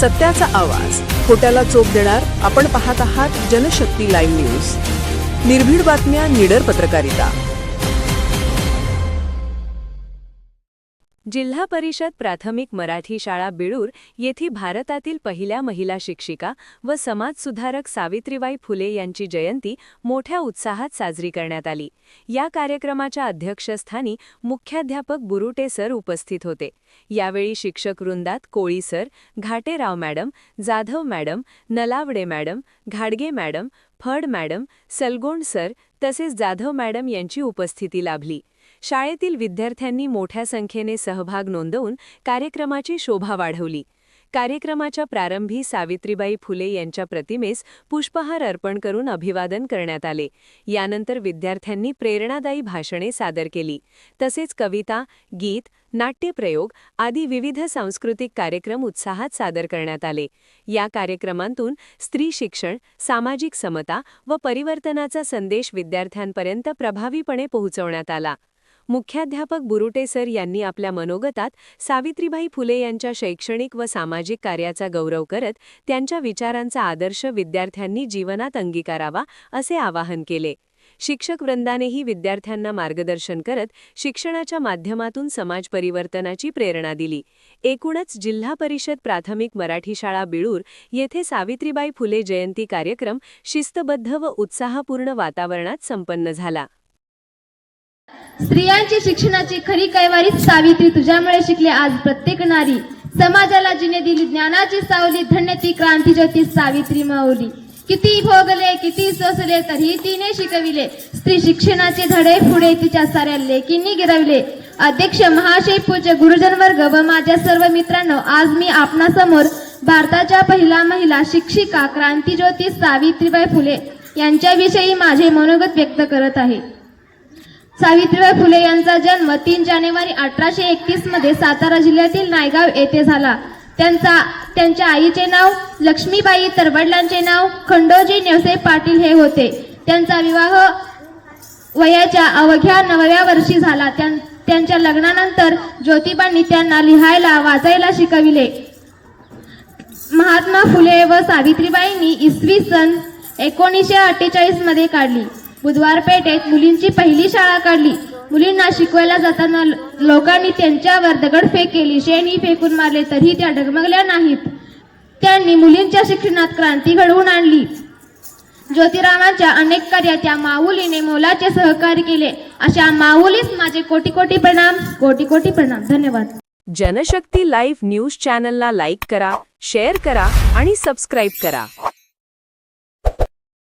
सत्याचा आवाज. खोट्याला चोप देणार आपण पाहत आहात जनशक्ती लाईव्ह न्यूज. निर्भीड बातम्या निडर पत्रकारिता. जिल्हा परिषद प्राथमिक मराठी शाळा बिळूर येथे भारतातील पहिल्या महिला शिक्षिका व समाजसुधारक सावित्रीबाई फुले यांची जयंती मोठ्या उत्साहात साजरी करण्यात आली. या कार्यक्रमाच्या अध्यक्षस्थानी मुख्याध्यापक बुरुटे सर उपस्थित होते. यावेळी शिक्षक वृंदात Koli sir Ghaterao madam Jadhav madam Nalawade madam घाडगे madam Phad madam Salgond sir तसेच जाधव मॅडम यांची उपस्थिती लाभली. शाळेतील विद्यार्थ्यांनी मोठ्या संख्येने सहभाग नोंदवून कार्यक्रमाची शोभा वाढवली. कार्यक्रमाच्या प्रारंभी सावित्रीबाई फुले यांच्या प्रतिमेस पुष्पहार अर्पण करून अभिवादन करण्यात आले. यानंतर विद्यार्थ्यांनी प्रेरणादायी भाषणे सादर केली. तसेच कविता गीत नाट्यप्रयोग आदी विविध सांस्कृतिक कार्यक्रम उत्साहात सादर करण्यात आले. या कार्यक्रमांतून स्त्री शिक्षण सामाजिक समता व परिवर्तनाचा संदेश विद्यार्थ्यांपर्यंत प्रभावीपणे पोहोचवण्यात आला. मुख्याध्यापक बुरुटे सर यांनी आपल्या मनोगतात सावित्रीबाई फुले यांच्या शैक्षणिक व सामाजिक कार्याचा गौरव करत त्यांच्या विचारांचा आदर्श विद्यार्थ्यांनी जीवनात अंगीकारावा असे आवाहन केले. शिक्षक वृंदानेही विद्यार्थ्यांना मार्गदर्शन करत शिक्षणाच्या माध्यमातून समाज परिवर्तनाची प्रेरणा दिली. एकूणच जिल्हा परिषद प्राथमिक मराठी शाळा बिळूर येथे सावित्रीबाई फुले जयंती कार्यक्रम शिस्तबद्ध व उत्साहपूर्ण वातावरणात संपन्न झाला. स्त्रियांची शिक्षणाची खरी कैवारी सावित्री तुझ्यामुळे शिकले आज प्रत्येक नारी. समाजाला जिने दिली ज्ञानाची सावली धन्य ती क्रांती ज्योती सावित्री माऊली. किती भोगले किती सोसले तरी तिने शिकविले. स्त्री शिक्षणाचे धडे पुढे तिच्या साऱ्या लेकींनी गिरवले. अध्यक्ष महाशय पूज्य गुरुजन वर्ग व माझ्या सर्व मित्रांनो आज मी आपणासमोर भारताच्या पहिला महिला शिक्षिका क्रांतीज्योती सावित्रीबाई फुले यांच्याविषयी माझे मनोगत व्यक्त करत आहे. सावित्रीबाई फुले यांचा जन्म तीन जानेवारी अठराशे एकतीसमध्ये सातारा जिल्ह्यातील नायगाव येथे झाला. त्यांचा त्यांच्या आईचे नाव लक्ष्मीबाई तर वडिलांचे नाव खंडोजी नेवसे पाटील हे होते. त्यांचा विवाह वयाच्या अवघ्या नवव्या वर्षी झाला. त्यां- त्यांच्या लग्नानंतर ज्योतिबांनी त्यांना लिहायला वाचायला शिकविले. महात्मा फुले व सावित्रीबाईंनी इसवी सन एकोणीसशे अठ्ठेचाळीसमध्ये काढली. बुधवार पेठेत मुलींची पहिली शाळा काढली. मुलींना शिकवायला जाताना लोकांनी त्यांच्यावर दगडफेक केली. शेणी फेकून मारले तरी त्या डगमगल्या नाहीत. त्यांनी मुलींच्या शिक्षणात क्रांती घडवून आणली. ज्योतिरामांच्या अनेक कार्यात त्या माऊलीने मोलाचे सहकार्य केले. अशा माऊलीस माझे कोटी कोटी प्रणाम. कोटी कोटी प्रणाम. धन्यवाद. जनशक्ती लाईव्ह न्यूज चॅनलला लाईक करा शेअर करा आणि सबस्क्राईब करा.